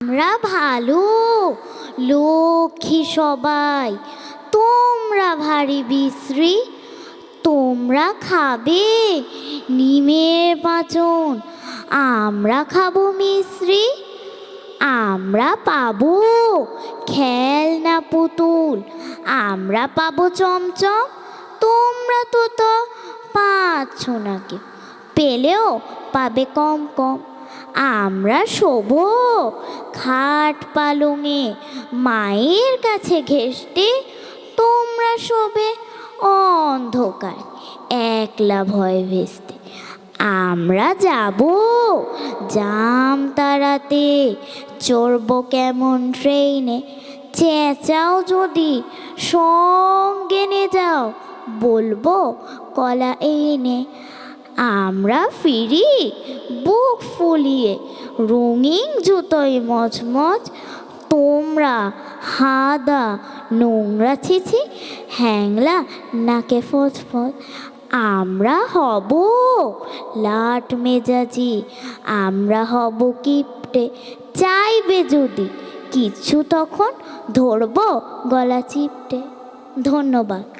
আমরা ভালো, লক্ষ্মী সবাই, তোমরা ভারী বিশ্রী, তোমরা খাবে নিমের পাচন, আমরা খাব মিশ্রি, আমরা পাবো খেলনা পুতুল, আমরা পাবো চমচম, তোমরা তো তো পাচ্ছ নাকি পেলেও পাবে কম কম। আমরা শোবো। খাট পালঙে মায়ের কাছে ঘেষ্টে তোমরা শোবে। অন্ধকার, একলা ভয় ভেস্তে আমরা যাব। জাম তারাতে, চড়বো কেমন ট্রেনে চেঁচাও যদি, সঙ্গে নে যাও, বলব কলা এনে। আমরা ফিরি, বুক ফুলিয়ে, রঙিন জুতোয় মচমচ, তোমরা হাদা নোংরা ছিছি, হ্যাংলা নাকে ফোঁচ ফোঁচ আমরা হব লাট মেজাজি, আমরা হব কিপটে, চাইবে যদি, কিছু তখন ধরবো গলা চিপটে। ধন্যবাদ।